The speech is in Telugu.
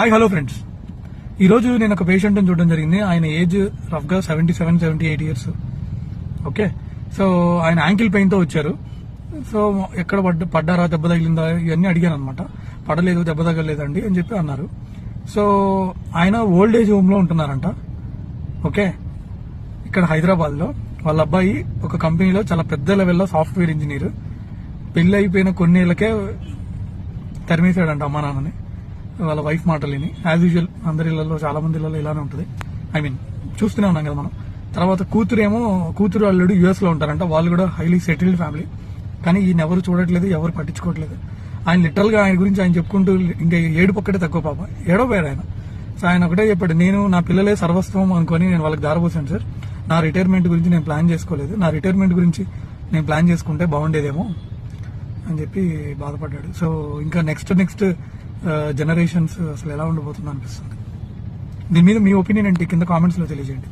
హాయ్ హలో ఫ్రెండ్స్ ఈరోజు నేను ఒక పేషెంట్ని చూడడం జరిగింది. ఆయన ఏజ్ రఫ్గా seventy seven seventy eight years okay so ఆయన యాంకిల్ పెయిన్తో వచ్చారు. సో ఎక్కడ పడ్డ పడ్డారా దెబ్బ తగిలిందా ఇవన్నీ అడిగాను అనమాట పడలేదు దెబ్బ తగలేదండి అని చెప్పి అన్నారు. సో ఆయన ఓల్డ్ ఏజ్ హోమ్లో ఉంటున్నారంట. ఓకే ఇక్కడ హైదరాబాద్లో. వాళ్ళ అబ్బాయి ఒక కంపెనీలో చాలా పెద్ద లెవెల్లో సాఫ్ట్వేర్ ఇంజనీర్. పెళ్ళి అయిపోయిన కొన్నేళ్ళకే తరిమేశాడంట అమ్మా నాన్నని. వాళ్ళ వైఫ్ మాటలేని. యాజ్ యూజువల్ అందరి ఇళ్ళలో చాలా మంది ఇళ్ళలో ఇలానే ఉంటుంది. ఐ మీన్ చూస్తూనే ఉన్నాం కదా మనం. తర్వాత కూతురు ఏమో కూతురు అల్లుడు యుఎస్లో ఉంటారంట. వాళ్ళు కూడా హైలీ సెటిల్డ్ ఫ్యామిలీ కానీ ఈయన ఎవరు చూడట్లేదు ఎవరు పట్టించుకోవట్లేదు. ఆయన లిటరల్గా ఆయన గురించి ఆయన చెప్పుకుంటూ ఇంకా ఏడు పక్కటే తక్కువ పాప. ఏడో పేరు ఆయన. సో ఆయన ఒకటే చెప్పాడు నేను నా పిల్లలే సర్వస్వం అనుకొని నేను వాళ్ళకి దారబోసాను సార్. నా రిటైర్మెంట్ గురించి నేను ప్లాన్ చేసుకోలేదు. నా రిటైర్మెంట్ గురించి నేను ప్లాన్ చేసుకుంటే బాగుండేదేమో. అని చెప్పి బాధపడ్డాడు. సో ఇంకా నెక్స్ట్ నెక్స్ట్ జనరేషన్స్ అసలు ఎలా ఉండబోతుందో అనిపిస్తుంది. దీని మీద మీ ఒపీనియన్ ఏంటి? కింద కామెంట్స్లో తెలియజేయండి.